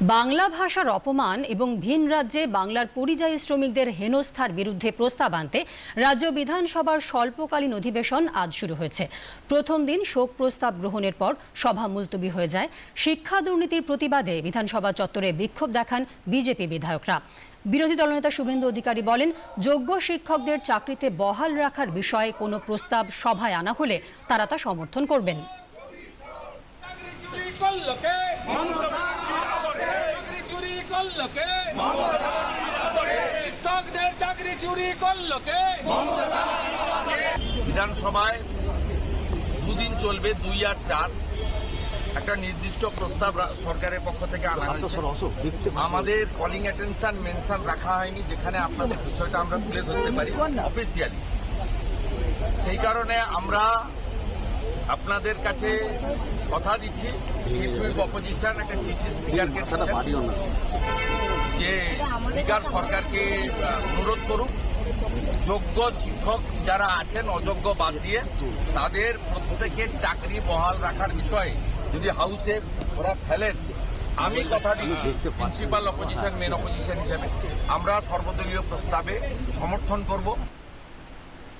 বাংলা ভাষার অপমান এবং ভিন রাজ্যে বাংলার পরিযায়ী শ্রমিকদের হেনস্থার বিরুদ্ধে প্রস্তাব আনতে রাজ্য বিধানসভার স্বল্পকালীন অধিবেশন আজ শুরু হয়েছে। প্রথম দিন শোক প্রস্তাব গ্রহণের পর সভা মুলতবি হয়ে যায়। শিক্ষা দুর্নীতির প্রতিবাদে বিধানসভা চত্বরে বিক্ষোভ দেখান বিজেপি বিধায়করা। বিরোধী দলনেতা শুভেন্দু অধিকারী বলেন, যোগ্য শিক্ষকদের চাকরিতে বহাল রাখার বিষয়ে কোনো প্রস্তাব সভায় আনা হলে তারা তা সমর্থন করবেন চুরি করল কে চাকরি চুরি করল কে? চাকরি চুরি করল কে? বিধানসভায় দুদিন চলবে দুই আর চার। একটা নির্দিষ্ট প্রস্তাব সরকারের পক্ষ থেকে আনা হয়েছে। আমাদের কলিং অ্যাটেনশন মেনশন রাখা হয়নি যেখানে আপনাদের বিষয়টা আমরা তুলে ধরতে পারি অফিসিয়ালি সেই কারণে আমরা আপনাদের কাছে কথা দিচ্ছি। অপোজিশন একটা চিঠি স্পিকারকে যে স্পিকার সরকারকে অনুরোধ করুক, যোগ্য শিক্ষক যারা আছেন, অযোগ্য বাদ দিয়ে, তাদের প্রত্যেকের চাকরি বহাল রাখার বিষয়ে যদি হাউসে ওরা ফেলেন, আমি কথা দিচ্ছি প্রিন্সিপাল অপোজিশন মেন অপোজিশন হিসেবে। আমরা সর্বদলীয় প্রস্তাবে সমর্থন করব।